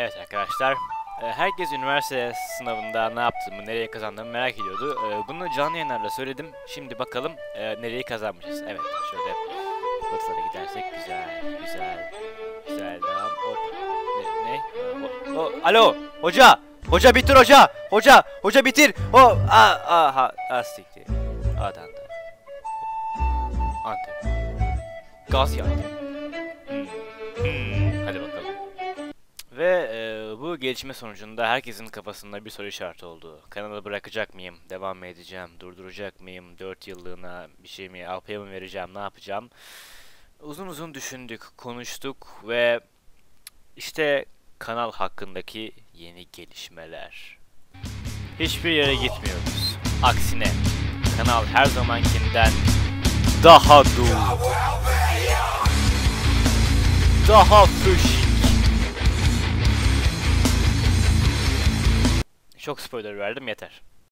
Evet arkadaşlar, e, herkes üniversite sınavında ne yaptığımı, nereye kazandığımı merak ediyordu. E, Bunu canlı yayınlarla söyledim. Şimdi bakalım e, nereyi kazanmışız. Evet, şöyle notlara gidersek güzel, güzel, güzel. Devam. Hop. Ne? ne? O, o, alo, hoca, hoca bitir hoca, hoca, hoca bitir. O, a, a, ha, a, siktir. Adan'da. Antep. Gaziantep. Hmm. Hmm. Bu gelişme sonucunda herkesin kafasında bir soru işareti oldu. Kanalı bırakacak mıyım? Devam mı edeceğim? Durduracak mıyım? 4 yıllığına bir şey mi? Alpaya mı vereceğim? Ne yapacağım? Uzun uzun düşündük, konuştuk ve işte kanal hakkındaki yeni gelişmeler. Hiçbir yere gitmiyoruz. Aksine kanal her zamankinden daha dolu. Daha fışk. Çok spoiler verdim yeter.